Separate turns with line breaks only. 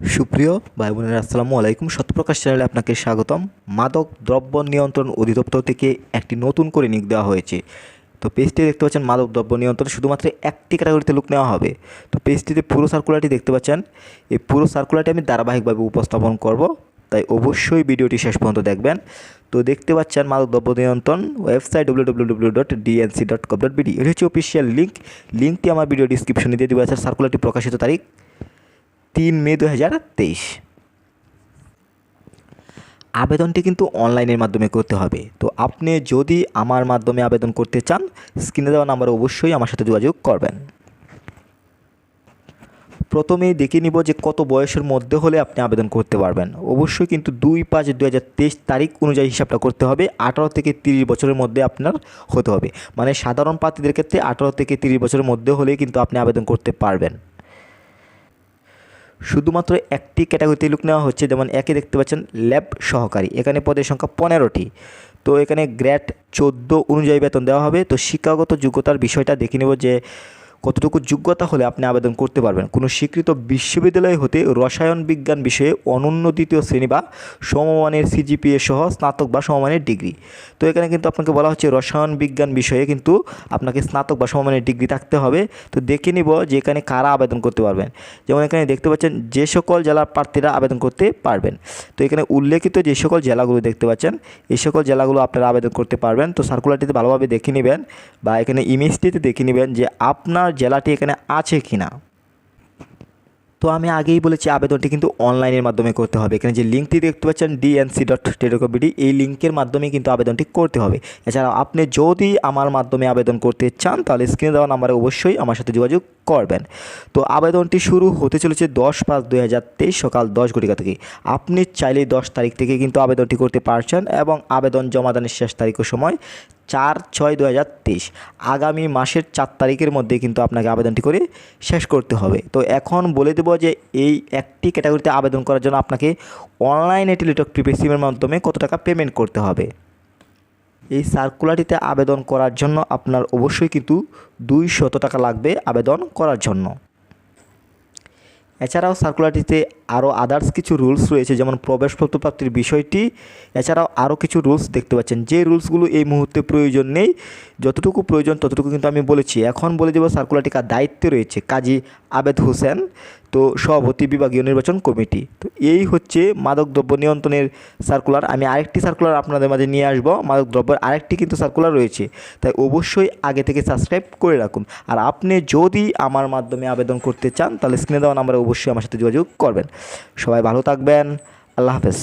সুপ্রিয় ভাই বোনেরা আসসালামু আলাইকুম। সত্যপ্রকাশ চ্যানেলে আপনাকে স্বাগতম। মাদক দ্রব্য নিয়ন্ত্রণ অধিদপ্তর থেকে একটি নতুন করে নিক দেওয়া হয়েছে। তো পেজটি দেখতে পাচ্ছেন, মাদক দ্রব্য নিয়ন্ত্রণ শুধুমাত্র একটি ক্যাটাগরিতে লোক নেওয়া হবে। তো পেজটিতে পুরো সার্কুলারটি দেখতে পাচ্ছেন। এই পুরো সার্কুলারটি আমি ধারাবাহিকভাবে উপস্থাপন করব। তাই অবশ্যই ভিডিওটি শেষ পর্যন্ত দেখবেন। তো দেখতে পাচ্ছেন, মাদক দ্রব্য নিয়ন্ত্রণ website W W W dot DNC dot com dot BD এটি হচ্ছে অফিসিয়াল লিঙ্ক লিঙ্কটি আমার ভিডিও ডিসক্রিপশনে দিয়ে দেওয়া আছে। সার্কুলারটি প্রকাশিত তারিখ। তিন মে দু হাজার তেইশ। আবেদনটি কিন্তু অনলাইনের মাধ্যমে করতে হবে। তো আপনি যদি আমার মাধ্যমে আবেদন করতে চান, স্ক্রিনে দেওয়া নাম্বারে অবশ্যই আমার সাথে যোগাযোগ করবেন। প্রথমেই দেখে নিব যে কত বয়সের মধ্যে হলে আপনি আবেদন করতে পারবেন। অবশ্যই কিন্তু দুই পাঁচ দু তারিখ অনুযায়ী হিসাবটা করতে হবে। আঠারো থেকে তিরিশ বছরের মধ্যে আপনার হতে হবে। মানে সাধারণ প্রার্থীদের ক্ষেত্রে আঠারো থেকে তিরিশ বছরের মধ্যে হলেই কিন্তু আপনি আবেদন করতে পারবেন। শুধুমাত্র একটি ক্যাটাগরিতে লুক নেওয়া হচ্ছে, যেমন একে দেখতে পাচ্ছেন ল্যাব সহকারী। এখানে পদের সংখ্যা পনেরোটি। তো এখানে গ্র্যাড চোদ্দ অনুযায়ী বেতন দেওয়া হবে। তো শিক্ষাগত যোগ্যতার বিষয়টা দেখে নেব যে কতটুকু যোগ্যতা হলে আপনি আবেদন করতে পারবেন? কোনো স্বীকৃত বিশ্ববিদ্যালয় হতে রসায়ন বিজ্ঞান বিষয়ে অনন্য দ্বিতীয় শ্রেণি বা সমমানের সিজিপিএ সহ স্নাতক বা সমমানের ডিগ্রি। তো এখানে কিন্তু আপনাকে বলা হচ্ছে রসায়ন বিজ্ঞান বিষয়ে কিন্তু আপনাকে স্নাতক বা সমমানের ডিগ্রি থাকতে হবে। তো দেখে নিব যে এখানে কারা আবেদন করতে পারবেন। যেমন এখানে দেখতে পাচ্ছেন যে সকল জেলার প্রার্থীরা আবেদন করতে পারবেন। তো এখানে উল্লেখিত যে সকল জেলাগুলো দেখতে পাচ্ছেন এই সকল জেলাগুলো আপনারা আবেদন করতে পারবেন। তো সার্কুলারটিতে ভালোভাবে দেখে নেবেন বা এখানে ইমেজটিতে দেখে নেবেন যে আপনার জেলাটি এখানে আছে কি না তো আমি আগেই বলেছি আবেদনটি কিন্তু অনলাইনের মাধ্যমে করতে হবে। এখানে যে লিঙ্কটি দেখতে পাচ্ছেন ডিএনসি ডট টেলিকবিডি এই লিঙ্কের মাধ্যমে কিন্তু আবেদনটি করতে হবে। এছাড়াও আপনি যদি আমার মাধ্যমে আবেদন করতে চান, তাহলে স্ক্রিনে দেওয়া নাম্বারে অবশ্যই আমার সাথে যোগাযোগ করবেন। তো আবেদনটি শুরু হতে চলেছে দশ পাঁচ দুই হাজার তেইশ সকাল দশ ঘটিকা থেকে। আপনি চাইলেই দশ তারিখ থেকে কিন্তু আবেদনটি করতে পারছেন এবং আবেদন জমাদানের শেষ তারিখের সময় চার ছয় দু হাজার তেইশ। আগামী মাসের চার তারিখের মধ্যে কিন্তু আপনাকে আবেদনটি করে শেষ করতে হবে। তো এখন বলে দেবো যে এই একটি ক্যাটাগরিতে আবেদন করার জন্য আপনাকে অনলাইনে টেলিটক প্রিপেড সিমের মাধ্যমে কত টাকা পেমেন্ট করতে হবে। এই সার্কুলারটিতে আবেদন করার জন্য আপনার অবশ্যই কিন্তু দুই শত টাকা লাগবে আবেদন করার জন্য। এছাড়াও সার্কুলারটিতে আরও আদার্স কিছু রুলস রয়েছে, যেমন প্রবেশ প্রাপ্তির বিষয়টি। এছাড়াও আরও কিছু রুলস দেখতে পাচ্ছেন। যে রুলসগুলো এই মুহূর্তে প্রয়োজন নেই, যতটুকু প্রয়োজন ততটুকু কিন্তু আমি বলেছি। এখন বলে দেবো সার্কুলারটি কার দায়িত্বে রয়েছে। কাজী আবেদ হোসেন, তো সভাপতি বিভাগীয় নির্বাচন কমিটি। তো এই হচ্ছে মাদকদ্রব্য নিয়ন্ত্রণের সার্কুলার আমি আরেকটি সার্কুলার আপনাদের মাঝে নিয়ে আসব। মাদকদ্রব্যের আরেকটি কিন্তু সার্কুলার রয়েছে। তাই অবশ্যই আগে থেকে সাবস্ক্রাইব করে রাখুন। আর আপনি যদি আমার মাধ্যমে আবেদন করতে চান, তাহলে স্ক্রিনে দেওয়া নাম্বারে অবশ্যই আমার সাথে যোগাযোগ করবেন। সবাই ভালো থাকবেন। আল্লাহ হাফেজ।